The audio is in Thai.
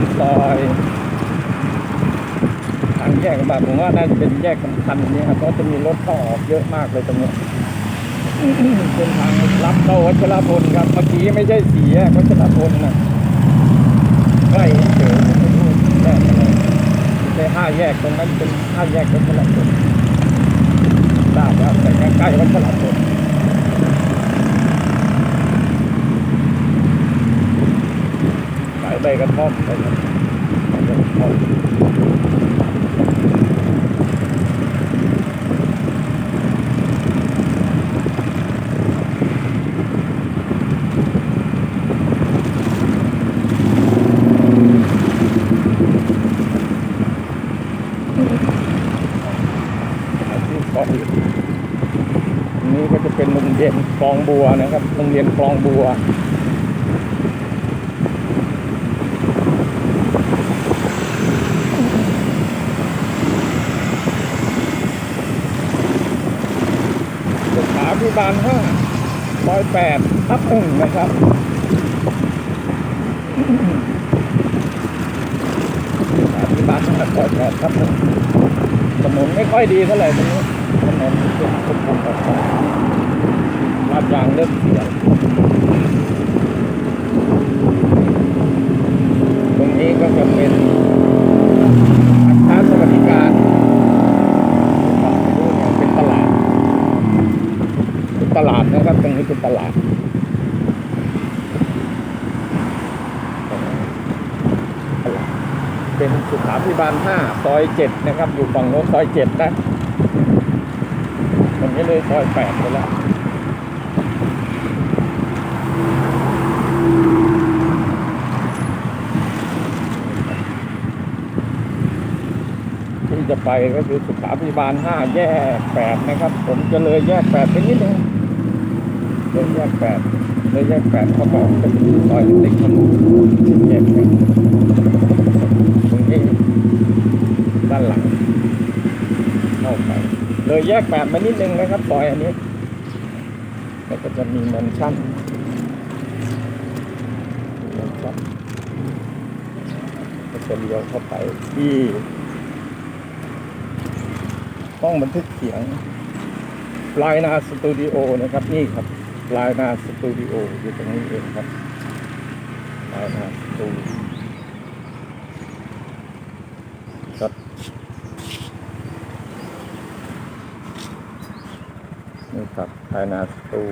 ็นซอยทางแยกแบบผมว่าน่าจะเป็นแยกสำคัญนี้ครับเพราะจะมีรถเข้าออกเยอะมากเลยตรงนี้เป็นทางรับเข้าวัชรพลครับ เมื่อกี้ไม่ใช่สีแยกวัชรพลนะใกล้เฉยไม่รู้แยกไะไรในห้าแยกตรงนั้นเป็นห้าแยกวัชรพลทราบแล้แต่ใกล้วัชรพล ใบกระท่อมไปครับใบกระท่อมอาชีพก่อนอื่นอันนี้ก็จะเป็นโรงเรียนคลองบัวนะครับโรงเรียนคลองบัว สถาพิบาลห้าร้อยแปดทับหนึ่งนะครับสถาพิบาลห้าร้อยแปดทับหนึ่งถนนไม่ค่อยดีเท่าไหร่ตรงนี้ถนนเป็นคุมๆแบบลาดยางเริ่มเสียตรงนี้ก็จะเป็นอาคารสวัสดิการฝั่งไปดูเนี่ยเป็นตลาด เป็นตลาดนะครับ ตรงนี้ เป็นตลาดตลาด เป็นสุขาพิบาลห้าซอยเจ็ดนะครับ อยู่ฝั่งโน้นซอยเจ็ดนะตรงนี้เลยซอยแปดไปแล้วที่จะไปก็คือสุขาพิบาลห้าแยกแปดนะครับ ผมจะเลยแยกแปดไปนิดนึง ยแยกแปดเลยแยกแปดเข้าไปเป็นซอยเล็กๆครับแยกแปดตรงนี้ด้านหลังเข้าไปเลยแยกแปดมานิดนึงนะครับซอยอันนี้แล้วก็จะมีแมนชั่นแมนชั่นก็จะเลี้ยวเข้าไปที่ห้องบันทึกเสียงลายนาสตูดิโอนะครับนี่ครับ ลายนาสตูดิโออยู่ตรงนี้เองครับลายนาสตูดิโอครับนี่ครับลายนาสตู